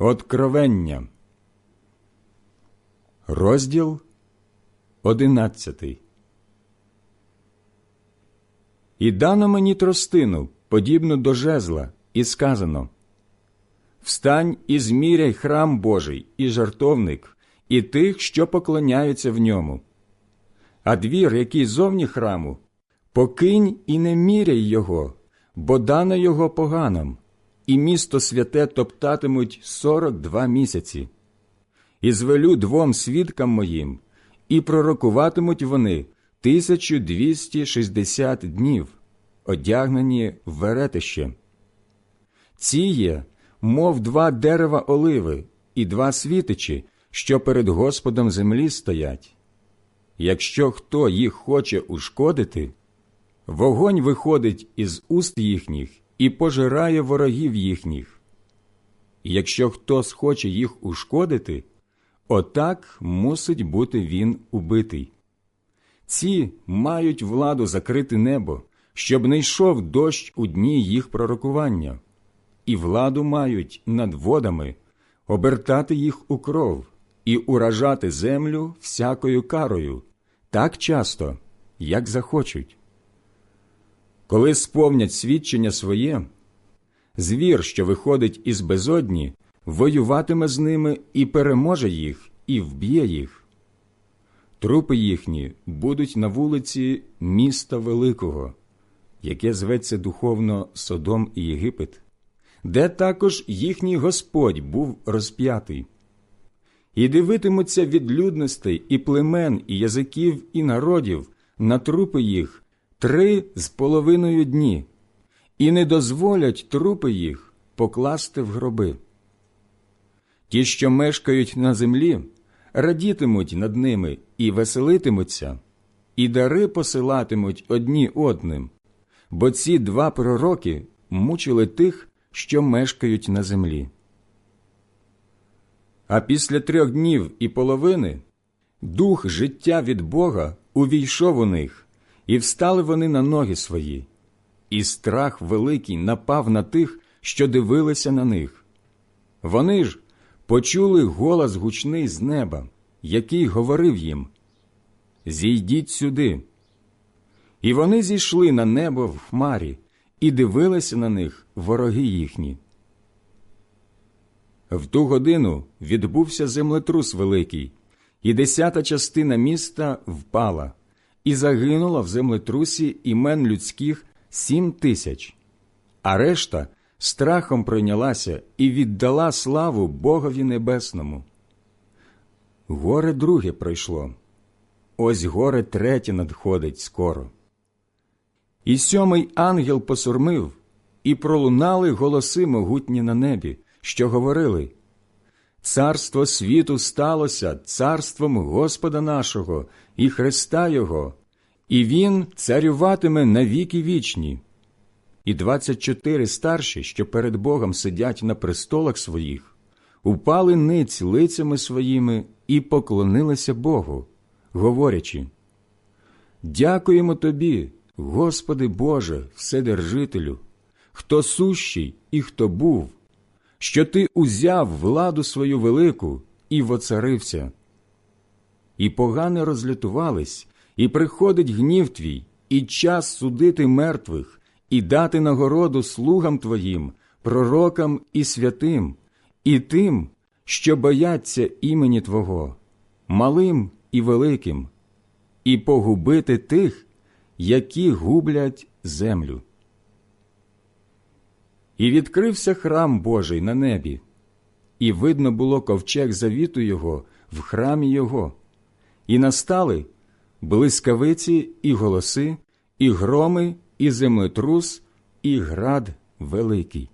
Откровення, розділ одинадцятий. І дано мені тростину, подібну до жезла, і сказано Встань і зміряй храм Божий, і жартовник, і тих, що поклоняються в ньому. А двір, який зовні храму, покинь і не міряй його, бо дано його поганам, і місто святе топтатимуть сорок два місяці. І звелю двом свідкам моїм, і пророкуватимуть вони тисячу двісті шістдесят днів, одягнені в веретище. Ці є, мов два дерева оливи і два світичі, що перед Господом землі стоять. Якщо хто їх хоче ушкодити, вогонь виходить із уст їхніх і пожирає ворогів їхніх. І якщо хто схоче їх ушкодити, отак мусить бути він убитий. Ці мають владу закрити небо, щоб не йшов дощ у дні їх пророкування, і владу мають над водами обертати їх у кров і уражати землю всякою карою так часто, як захочуть. Коли сповнять свідчення своє, звір, що виходить із безодні, воюватиме з ними і переможе їх, і вб'є їх. Трупи їхні будуть на вулиці міста Великого, яке зветься духовно Содом і Єгипет, де також їхній Господь був розп'ятий. І дивитимуться від людностей і племен, і язиків, і народів на трупи їх три з половиною дні, і не дозволять трупи їх покласти в гроби. Ті, що мешкають на землі, радітимуть над ними і веселитимуться, і дари посилатимуть одні одним, бо ці два пророки мучили тих, що мешкають на землі. А після трьох днів і половини дух життя від Бога увійшов у них, і встали вони на ноги свої, і страх великий напав на тих, що дивилися на них. Вони ж почули голос гучний з неба, який говорив їм Зійдіть сюди. І вони зійшли на небо в хмарі і дивилися на них вороги їхні. В ту годину відбувся землетрус великий, і десята частина міста впала, і загинуло в землетрусі імен людських сім тисяч, а решта страхом пройнялася і віддала славу Богові Небесному. Горе друге пройшло, ось горе третє надходить скоро. І сьомий ангел посурмив, і пролунали голоси могутні на небі що говорили Царство світу сталося царством Господа нашого і Христа Його, і Він царюватиме на віки вічні. І двадцять чотири старші, що перед Богом сидять на престолах своїх, упали ниць лицями своїми і поклонилися Богу, говорячи Дякуємо Тобі, Господи Боже, Вседержителю, хто сущий і хто був що ти узяв владу свою велику і воцарився. І погане розлютувались, і приходить гнів твій, і час судити мертвих, і дати нагороду слугам твоїм, пророкам і святим, і тим, що бояться імені Твого, малим і великим, і погубити тих, які гублять землю. І відкрився храм Божий на небі, і видно було ковчег завіту його в храмі його, і настали блискавиці і голоси, і громи, і землетрус, і град великий.